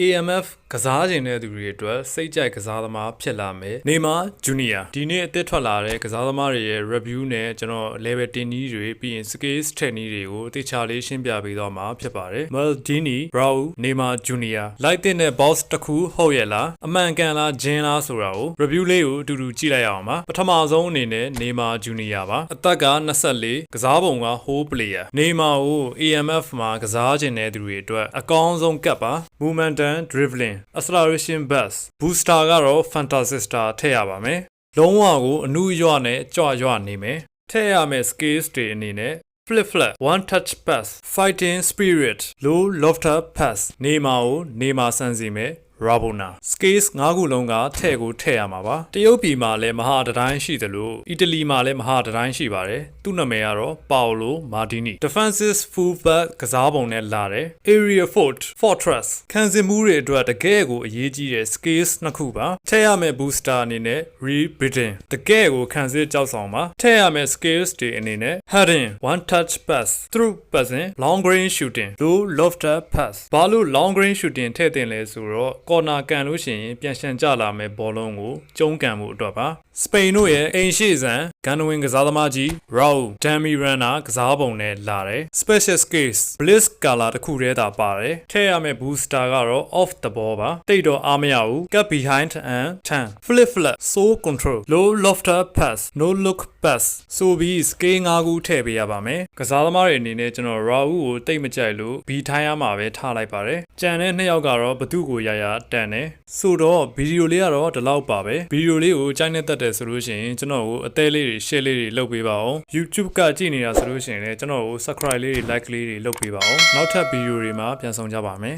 AMF ကစားခြင်းတဲ့သူတွေအတွက်စိတ်ကြိုက်ကစားသမားဖြစ်လာမယ်နေမာဂျူနီယာဒီနေ့အသစ်ထွက်လာတဲ့ကစားသမားတွေရဲ့ review နဲ့ကျွန်တော် level တင်နည်းတွေပြီးရင် skills ထက်နည်းတွေကိုအသေးချာလေးရှင်းပြပေးတော့မှာဖြစ်ပါတယ် Maldini Raul နေမာဂျူနီယာလိုက်တဲ့ boss တစ်ခုဟုတ်ရဲ့လားအမှန်ကန်လားဂျင်းလားဆိုတာကို review လေးကိုအတူတူကြည့်လိုက်အောင်ပါပထမဆုံးအနေနဲ့နေမာဂျူနီယာပါအသက်က24ကစားပုံက whole player နေမာကို AMF မှာကစားခြင်းတဲ့သူတွေအတွက်အကောင်းဆုံးကပ်ပါ momentum dribbling acceleration burst booster ကတော့ fantasista ထည့်ရပါမယ်လုံးဝကိုအနုရွနဲ့ကြွရွနေမယ်ထည့်ရမယ့် skills တွေအနေနဲ့ flip flap one touch pass fighting spirit low lofter pass နေမာကိုနေမာဆန်းစီမယ် Rabona Skills ၅ခုလုံးကထဲ့ကိုထည့်ရမှာပါတရုတ်ပြည်မှာလည်းမဟာတတိုင်းရှိသလိုအီတလီမှာလည်းမဟာတတိုင်းရှိပါတယ်သူ့နာမည်ကတော့ Paolo Maldini Defensive fullback ကစားပုံနဲ့လာတယ် Area Fort Fortress ခံစစ်မှုတွေအတွက်တကယ်ကိုအရေးကြီးတဲ့ skills နှစ်ခုပါထည့်ရမယ့် booster အနေနဲ့ Rebidding တကယ်ကိုခံစစ်ကြောက်ဆောင်ပါထည့်ရမယ့် skills တွေအနေနဲ့ Heading one touch pass through passing long range shooting low lofter pass ဘာလို့ long range shooting ထည့်တင်လဲဆိုတော့ corner ကန်လို့ရှိရင်ပြန်ရှန်ကြလာမယ့်ဘောလုံးကိုကျုံးကန်မှုအတွက်ပါစပိန်တို့ရဲ့အိမ်ရှိစံဂန်နဝင်ကစားသမားကြီး Raul Damirana ကစားပုံနဲ့လာတယ် Special Skills Bliss Color တစ်ခုတည်းသာပါတယ်ထည့်ရမယ့် booster ကတော့ off the ball ပါတိတ်တော့အားမရဘူး cut behind and turn flip flap soul control low lofter pass no look pass ဆိုပြီး scale ၅ခုထည့်ပေးရပါမယ်ကစားသမားတွေအနေနဲ့ကျွန်တော် Raul ကိုတိတ်မကြိုက်လို့ B ထိုင်းရမှာပဲထားလိုက်ပါတယ်ကြံတဲ့နှစ်ယောက်ကတော့ဘသူ့ကိုရရတန်တယ်ဆိုတော့ဗီဒီယိုလေးကတော့ဒီလောက်ပါပဲဗီဒီယိုလေးကိုကြိုက်နေတတ်တယ်ဆိုလို့ရှိရင်ကျွန်တော်ကိုအသေးလေးတွေ share လေးတွေလုပ်ပေးပါအောင် YouTube ကကြည့်နေတာဆိုလို့ရှိရင်လည်းကျွန်တော်ကို subscribe လေးတွေ like လေးတွေလုပ်ပေးပါအောင်နောက်ထပ်ဗီဒီယိုတွေမှာပြန်ဆောင်ကြပါမယ်